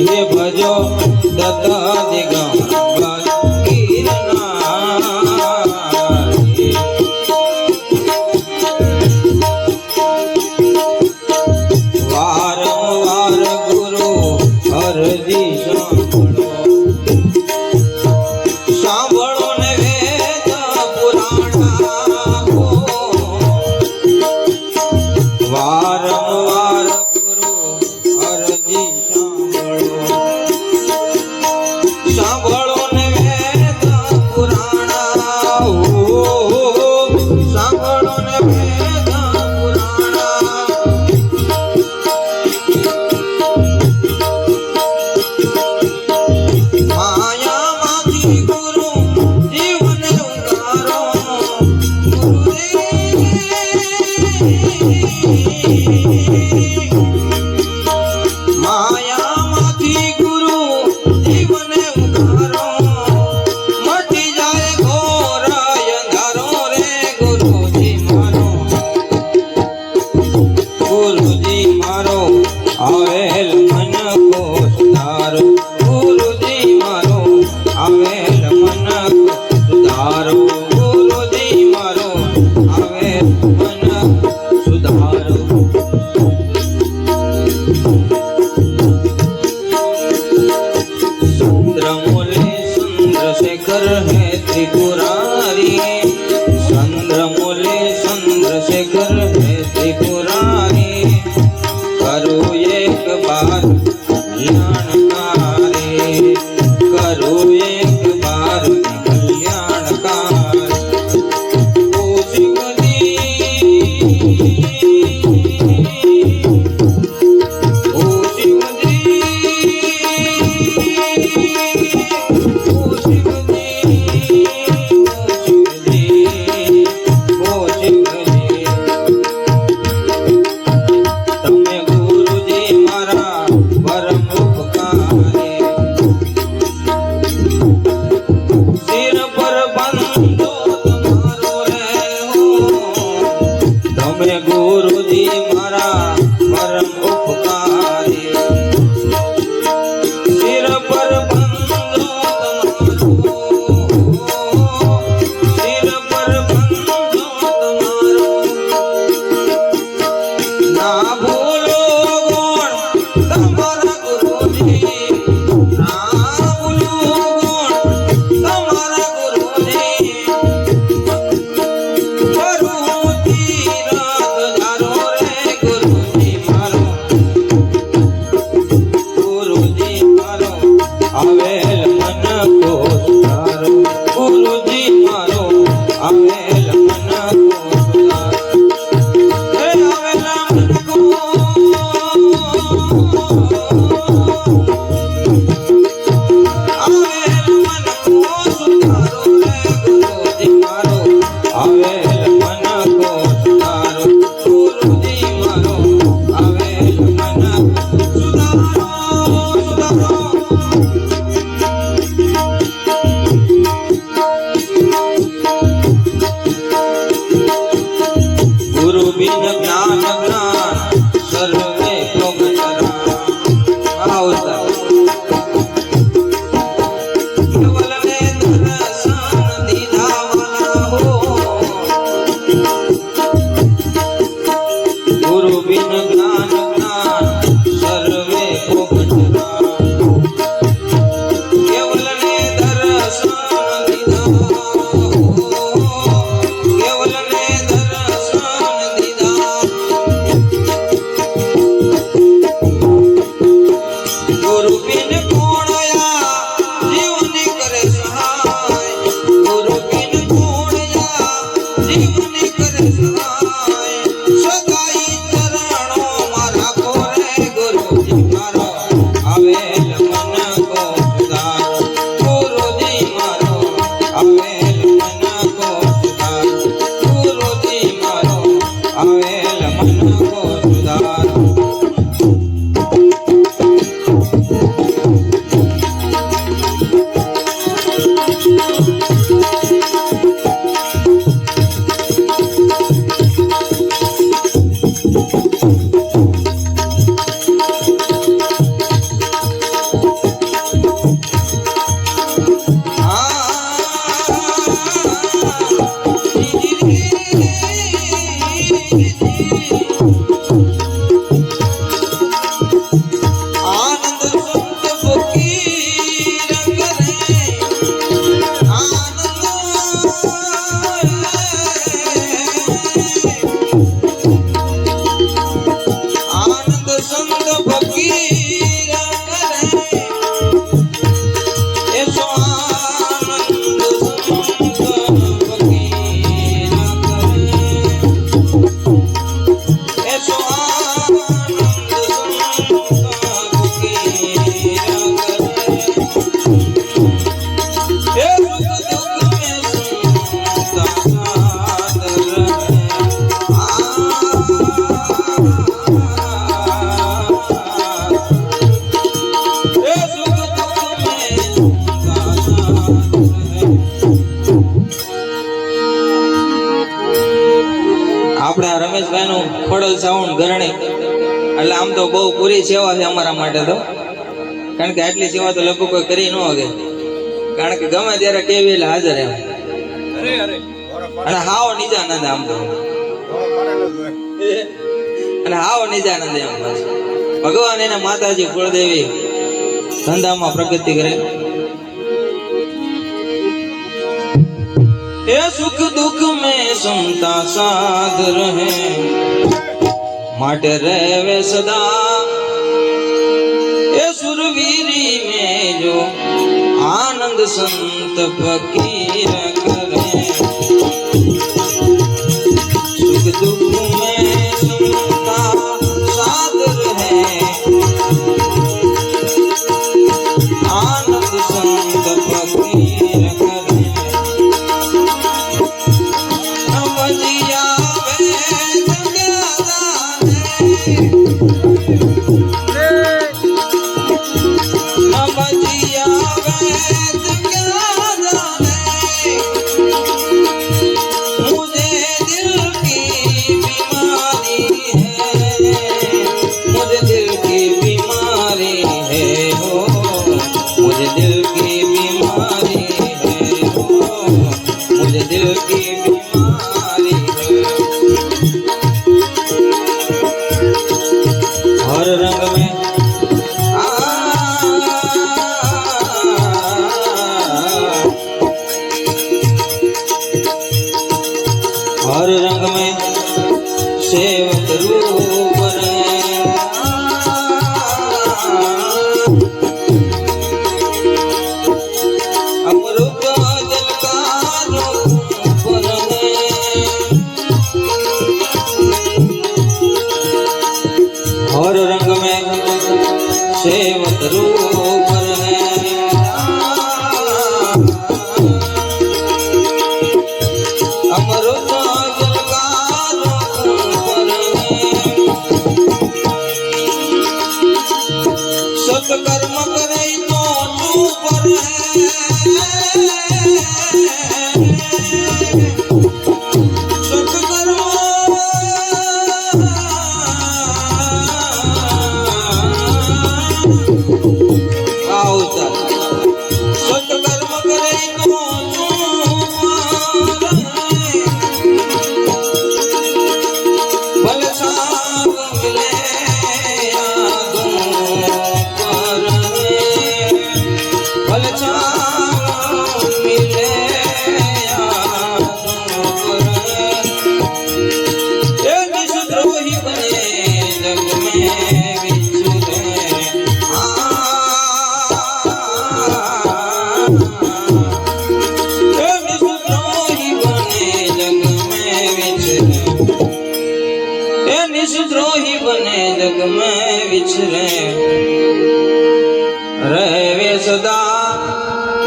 Yeah, આવેલ મન કોશ તારો ગુરુજી મારો આવેલ મન સુધારો ગુરુજી મારો આવેલ મન સુધારો ચંદ્ર મોલે ચંદ્રશેખર હે ત્રિપુરા પડલ સાવણ ઘરણી. એટલે આમ તો બહુ પૂરી સેવા છે અમારા માટે તો. કારણ કે આટલી સેવા તો લગભગ કોઈ કરી ન શકે. કારણ કે ગમે ત્યારે કેવી એટલે હાજર એમ. અને હાવ નિજાનંદ આમ તો. અને હાવ નિજાનંદ એમ ભગવાન એના માતાજી કુળદેવી ધંધામાં પ્રગતિ કરે. એ સુખ દુઃખ મેં સમતા સાધ રહે. માટે રહેવે સદા. એ સુરવીરી મેં જો આનંદ સંત ફકીર સેવક રૂપ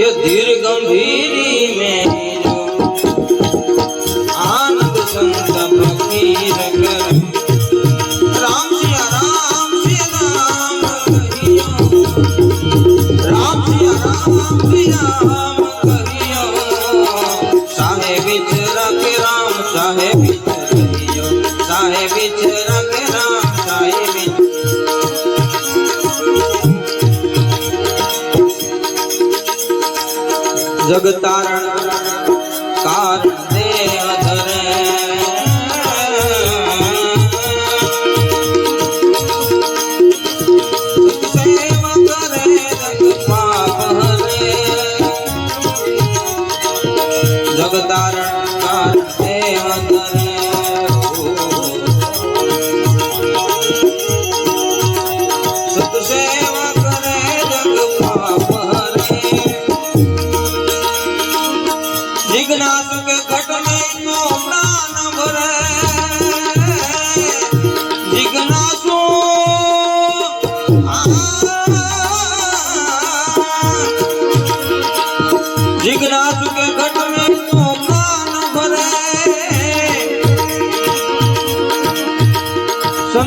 ये धीर गंभीरी में जो आनंद संत फकीर कर राम सिया राम सिया राम कहियो राम सिया राम सिया राम कहियो साहे बिचरा के राम साहे જગતારણ કારણ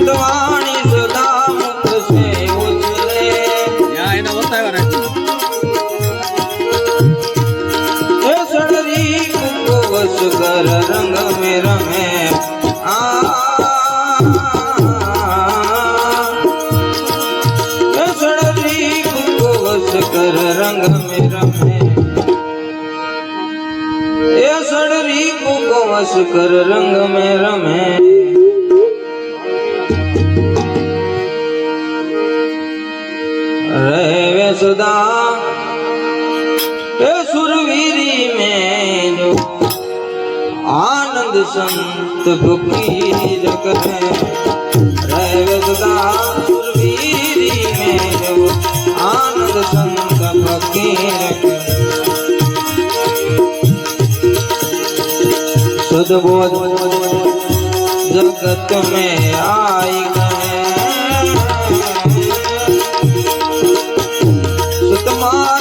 નંદવાણી સુધા મુખ સે ઉછલે યા એને બતાવ્યા રાખજો એ સળરી કુંભવસ કર રંગ મે રમે. સદા હે સુરવીરી મેં જો આનંદ સંત ફકીર કરે રહેવે સદા સુરવીરી મેં જો આનંદ સંત ફકીર કરે સદબોધ જગત મેં આઈ ગા তোমার